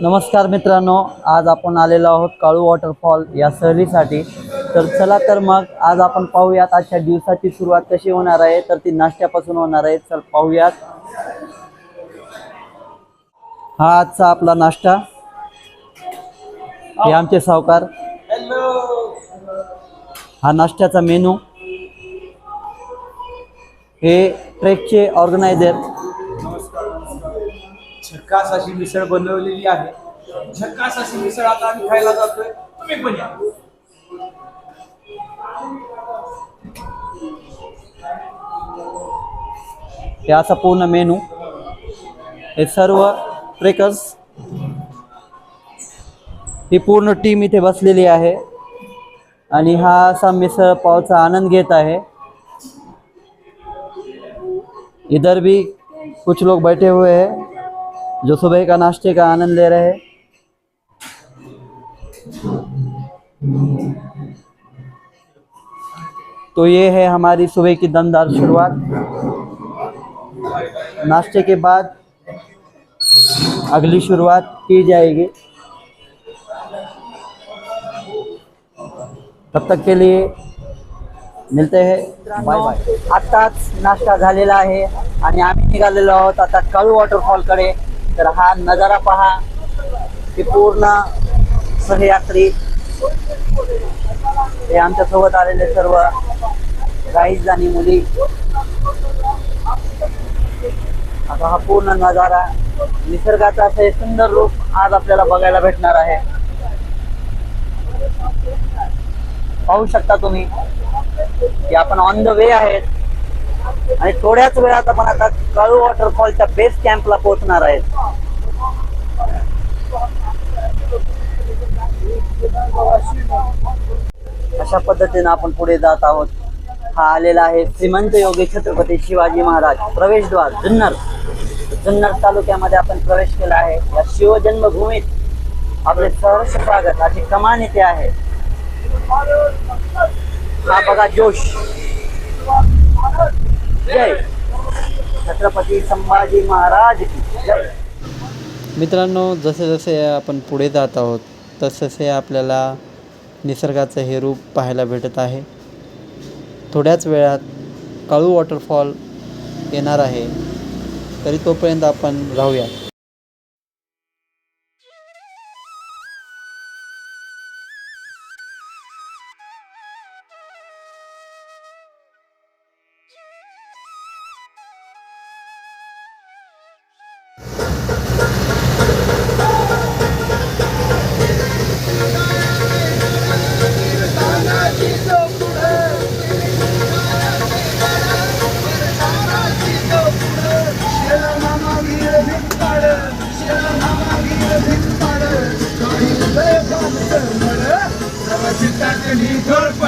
नमस्कार मित्रांनो आज आपण आलेलो आहोत काळू वॉटरफॉल या सहलीसाठी. तर चला तर मग आज आपण पाहूयात आजच्या दिवसाची सुरुवात कशी होणार आहे तर ती नाश्त्यापासून होणार आहे. चल पाहूयात. हा आजचा आपला नाश्ता. हे आमचे सावकार. हा नाश्त्याचा मेनू. हे ट्रेकचे ऑर्गनायझर. झकास अशी मिसळ बनवलेली आहे. झकास अशी मिसळ आता आम्ही खायला जातोय. तुम्ही पण या. हे असा पूर्ण मेनू. हे सर्व ट्रेकर्स ही पूर्ण टीम इथे बसलेली आहे. आणि हा असा मिसळ पावचा आनंद घेत आहे. इधर भी कुछ लोग बैठे हुए हैं. जो सुबह का नाश्ते का आनंद ले रहे हैं। तो ये है हमारी सुबह की दमदार शुरुआत। नाश्ते के बाद अगली शुरुआत की जाएगी। तब तक के लिए मिलते आहे बाय बाय आत्ताच नाश्ता झालेला आहे आणि आम्ही निघालेलो आहोत. आता तर हा नजारा पहा की पूर्ण सहयात्री. हे आमच्यासोबत आलेले सर्व गाईज आणि मुली. आता हा पूर्ण नजारा निसर्गाचा असं हे सुंदर रूप आज आपल्याला बघायला भेटणार आहे. पाहू शकता तुम्ही की आपण ऑन द वे आहेत. आणि थोड्याच वेळात आपण आता कळू वॉटरफॉलच्या बेस कॅम्पला पोहोचणार आहेत. अशा पद्धतीने आपण पुढे जात आहोत. हा आलेला आहे श्रीमंत योगी छत्रपती शिवाजी महाराज प्रवेशद्वार जुन्नर. जुन्नर तालुक्यामध्ये आपण प्रवेश केला आहे. या शिवजन्मभूमीत आपले सहर्ष स्वागत. अशी कमान इथे आहे. हा बघा जोश. जय। छत्रपती संभाजी महाराज जय। मित्रांनो जसे जसे आपण पुढे जात आहोत तसतसे आपल्याला निसर्गाचं हे रूप पाहायला भेटत आहे. थोड्याच वेळात काळू वॉटरफॉल येणार आहे. तरी तोपर्यंत आपण राहूया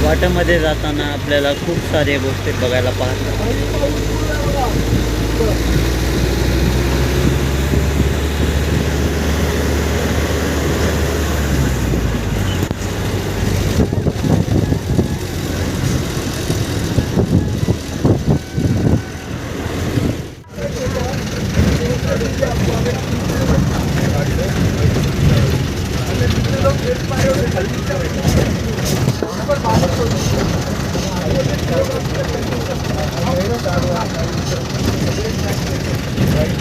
वाटामध्ये जाताना आपल्याला खूप साऱ्या गोष्टी बघायला पाहतात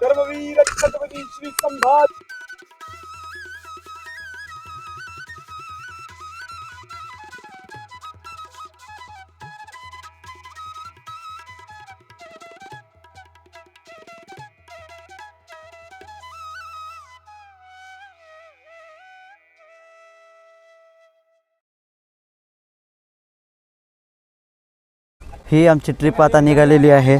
सर्ववीर छत्रपती श्री संभाजी ही आमची ट्रिप आता निघालेली आहे.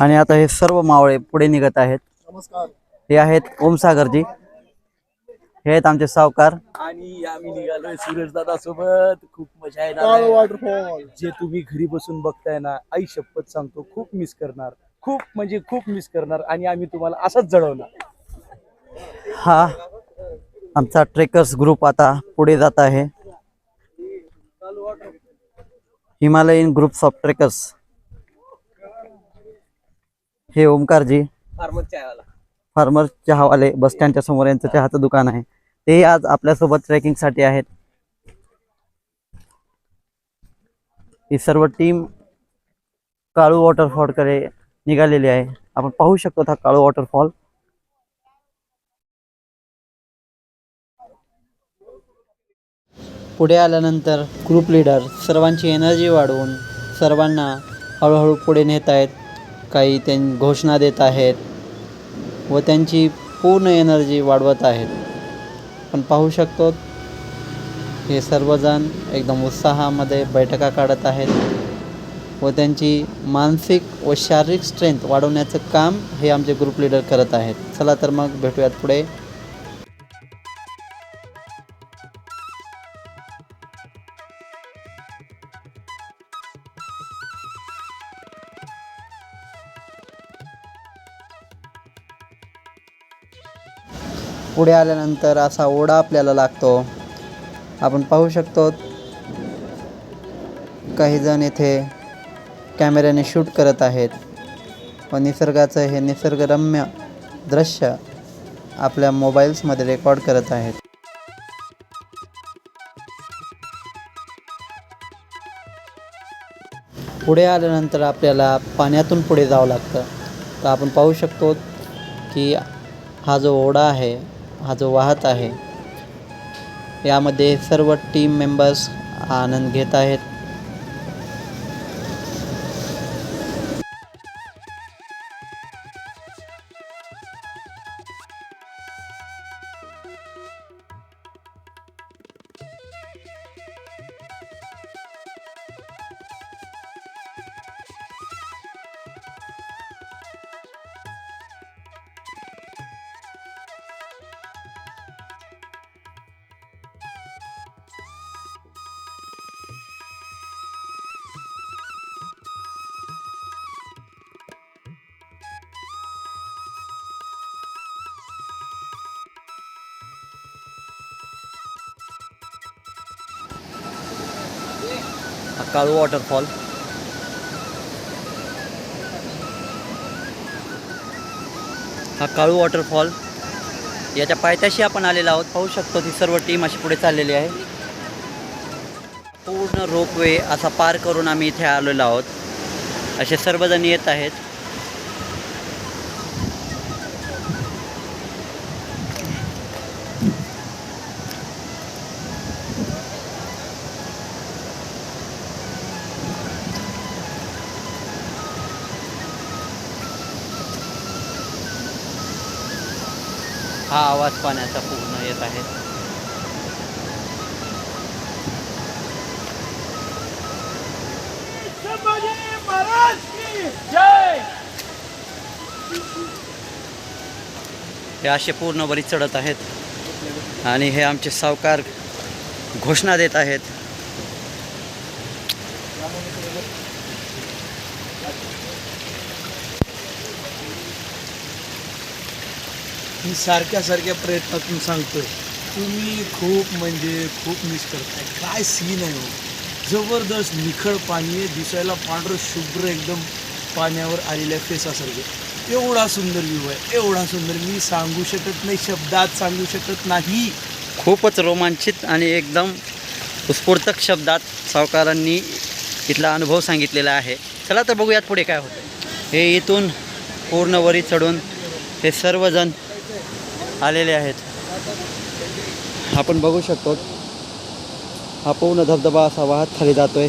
आणि आता हे सर्व मावळे पुढे निघत आहेत. नमस्कार हे आहेत ओमसागरजी. हे आहेत आमचे सावकार. आणि आम्ही निघालोय सूरज दादा सोबत. खूप मजा येणार आहे. वॉटरफॉल जे तुम्ही घरी बसून बघताय ना आई शपथ सांगतो खूप मिस करणार. खूप म्हणजे खूप मिस करणार आणि आम्ही तुम्हाला असंच जळवणार हा. आमचा ट्रेकर्स ग्रुप आता पुढे जात आहे. Himalayan groups of trekkers. हे ओमकारजी. फार्मर चहावाले. बस स्टँडच्या समोर यांचं चहाचं दुकान आहे. ते आज आपल्यासोबत ट्रेकिंगसाठी आहेत. ही सर्व टीम काळू वॉटरफॉलकडे निघालेली आहे. आपण पाहू शकतो हा काळू वॉटरफॉल. पुढे आल्यानंतर ग्रुप लीडर सर्वांची एनर्जी वाढवून सर्वांना हळूहळू पुढे नेत आहेत काही त्यां घोषणा देत आहेत व त्यांची पूर्ण एनर्जी वाढवत आहेत. पण पाहू शकतो हे सर्वजण एकदम उत्साहामध्ये बैठका काढत आहेत व त्यांची मानसिक व शारीरिक स्ट्रेंथ वाढवण्याचं काम हे आमचे ग्रुप लीडर करत आहेत. चला तर मग भेटूयात पुढे. पुढे आल्यानंतर असा ओढा आपल्याला लागतो. आपण पाहू शकतो काही जण येथे कॅमेऱ्याने शूट करत आहेत. व निसर्गाचं हे निसर्गरम्य दृश्य आपल्या मोबाईल्समध्ये रेकॉर्ड करत आहेत. पुढे आल्यानंतर आपल्याला पाण्यातून पुढे जावं लागतं. तर आपण पाहू शकतो की हा जो ओढा आहे हा जो वाहत आहे यामध्ये सर्व टीम मेंबर्स आनंद घेत आहेत. हा काळू वॉटरफॉल. हा काळू वॉटरफॉल. याच्या पायथ्याशी आपण आलेलो आहोत. पाहू शकतो ती सर्व टीम अशी पुढे चाललेली आहे. पूर्ण रोपवे असा पार करून आम्ही इथे आलेलो आहोत. असे सर्वजण येत आहेत. हा आवाज पाण्याचा पूर्ण येत आहे. संभाजी महाराज की जय? हे असे पूर्ण वरी चढत आहेत आणि हे आमचे सावकार घोषणा देत आहेत. मी सारख्या सारख्या प्रयत्नातून सांगतो तुम्ही खूप म्हणजे खूप मिस करताय. काय सीन आहे हो? जबरदस्त निखळ पाणी आहे दिसायला पांढरं शुभ्र एकदम पाण्यावर आलेल्या फेसासारखं. एवढा सुंदर व्ह्यू आहे एवढा सुंदर. मी सांगू शकत नाही शब्दात सांगू शकत नाही. खूपच रोमांचित आणि एकदम उत्स्फूर्तक शब्दात सावकारांनी इथला अनुभव सांगितलेला आहे. चला तर बघूयात पुढे काय होतं हे इथून पूर्ण वरी चढून हे सर्वजण आलेले आहेत. आपण बघू शकतो हा पूर्ण धबधबा असा वाहत खाली जातोय.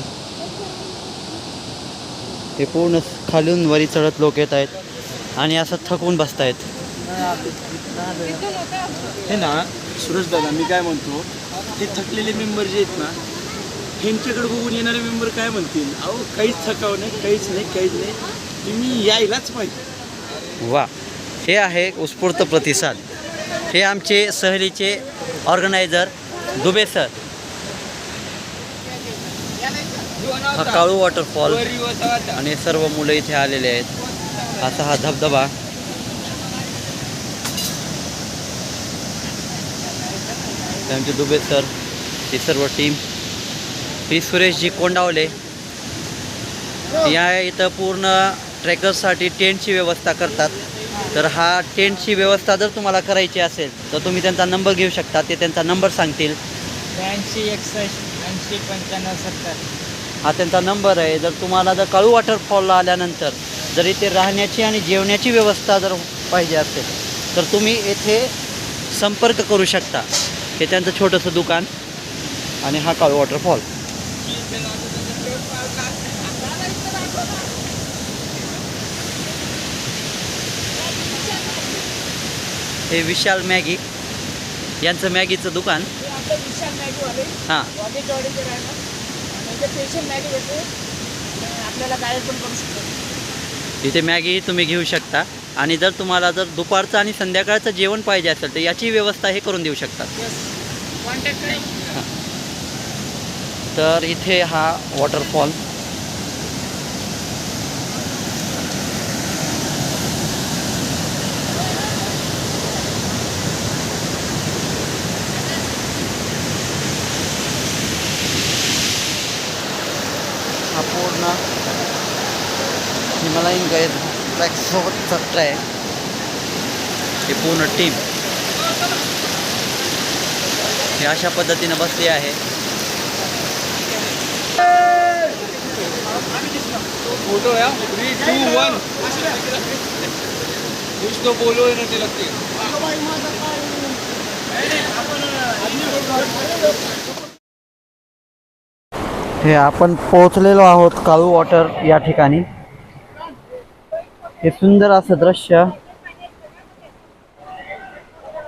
हे पूर्ण खालून वरी चढत लोक येत आहेत आणि असं थकून बसत आहेत हे ना सुरेश दादा मी काय म्हणतो हे थकलेले मेंबर जे आहेत ना ह्यांच्याकडे बघून येणारे मेंबर काय म्हणतील? अहो काहीच थकाव नाही काहीच नाही काहीच नाही. तुम्ही यायलाच पाहिजे. वा हे आहे उत्स्फूर्त प्रतिसाद. हे आमचे सहलीचे ऑर्गनायझर दुबे सर. हा काळू वॉटरफॉल आणि सर्व मुलं इथे आलेले आहेत. असा हा धबधबा. आमचे दुबे सर ही सर्व टीम ही सुरेशजी कोंडावले. या इथं पूर्ण ट्रेकर्ससाठी टेंटची व्यवस्था करतात. तर हा टेंटची व्यवस्था जर तुम्हाला करायची असेल तर तुम्ही त्यांचा नंबर घेऊ शकता. ते त्यांचा नंबर सांगतील. ब्याऐंशी एकसष्ट ऐंशी पंच्याण्णव सत्तर. हा त्यांचा नंबर आहे. जर तुम्हाला जर काळू वॉटरफॉलला आल्यानंतर जर इथे राहण्याची आणि जेवण्याची व्यवस्था जर पाहिजे असेल तर तुम्ही येथे संपर्क करू शकता. हे त्यांचं छोटंसं दुकान आणि हा काळू वॉटरफॉल हे विशाल मॅगी. यांचं मॅगीचं दुकान. हे हां. इथे मॅगी भेटते. आणि आपल्याला गाईड पण करू शकतो. इथे मॅगी तुम्ही घेऊ शकता. आणि जर तुम्हाला जर दुपारचं आणि संध्याकाळचं जेवण पाहिजे असेल तर याची व्यवस्था हे करून देऊ शकतात. तर इथे हा वॉटरफॉल हिमालयन गाईड ट्रॅकसोबतचा ट्रॅक ही पूर्ण टीम हे अशा पद्धतीनं बसली आहे. फोटो या थ्री टू वन कुछ तो बोलो है ना ते लगते. हे आपण पोहोचलेलो आहोत काळू वॉटर या ठिकाणी. हे सुंदर असं दृश्य.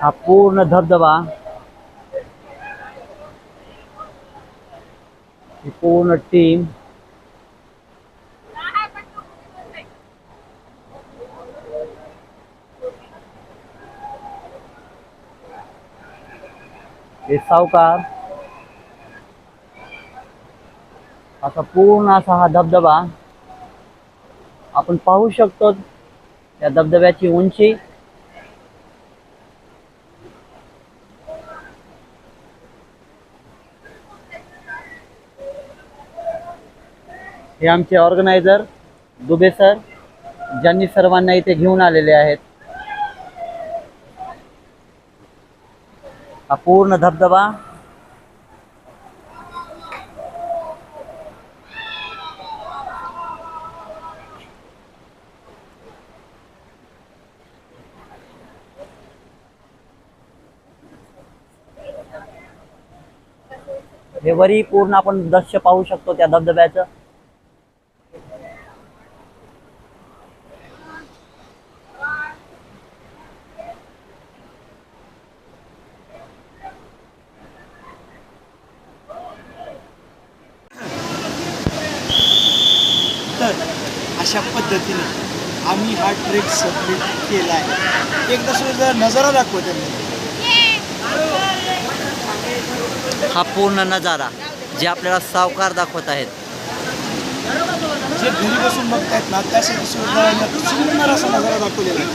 हा पूर्ण धबधबा. पूर्ण टीम हे सावकार. असा पूर्ण असा हा धबधबा. आपण पाहू शकतो या धबधब्याची उंची. हे आमचे ऑर्गनायझर दुबे सर ज्यांनी सर्वांना इथे घेऊन आलेले आहेत. हा पूर्ण धबधबा हे वरी पूर्ण आपण दृश्य पाहू शकतो त्या धबधब्याचं. तर अशा पद्धतीने आम्ही हा ट्रेक सबमिट केला आहे. एकदा सुद्धा नजारा दाखवतो त्यांनी हा पूर्ण नजारा जे आपल्याला सावकार दाखवत आहेत. जे घरी बसून बघतायत ना त्यासाठी सुंदर असा नजारा दाखवलेला आहे.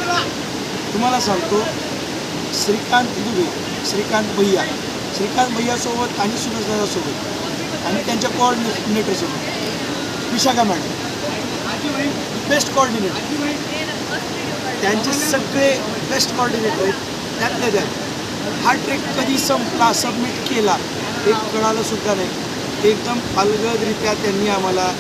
तुम्हाला सांगतो श्रीकांत दुबे श्रीकांत भैया श्रीकांत भैयासोबत आणि सुरेश दादासोबत आणि त्यांच्या कोऑर्डिनेटरसोबत विशाखा मॅडम बेस्ट कोऑर्डिनेटर त्यांचे सगळे बेस्ट कोऑर्डिनेटर आहेत. त्यातल्या त्यात हा ट्रेक कधी संपला सबमिट केला ते कळालं सुद्धा नाही एकदम अलगदरित्या त्यांनी आम्हाला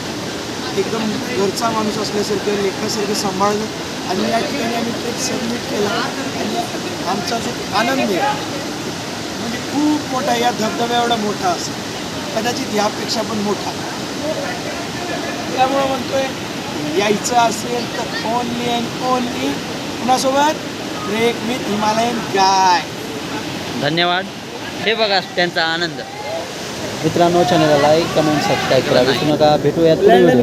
एकदम घरचा माणूस असल्यासारखं लेखासारखं सांभाळलं आणि या ठिकाणी आम्ही ते सबमिट केला आणि आमचा जो आनंद आहे म्हणजे खूप मोठा या धबधब्या एवढा मोठा असेल कदाचित यापेक्षा पण मोठा. त्यामुळं म्हणतोय यायचं असेल तर ओनली अँड ओनली कुणासोबत? ब्रेक विथ हिमालयन गाय धन्यवाद. हे बघा त्यांचा आनंद. मित्रांनो चॅनलला लाईक कमेंट सबस्क्राईब करा. विसरू नका. भेटूयात पुढील व्हिडिओ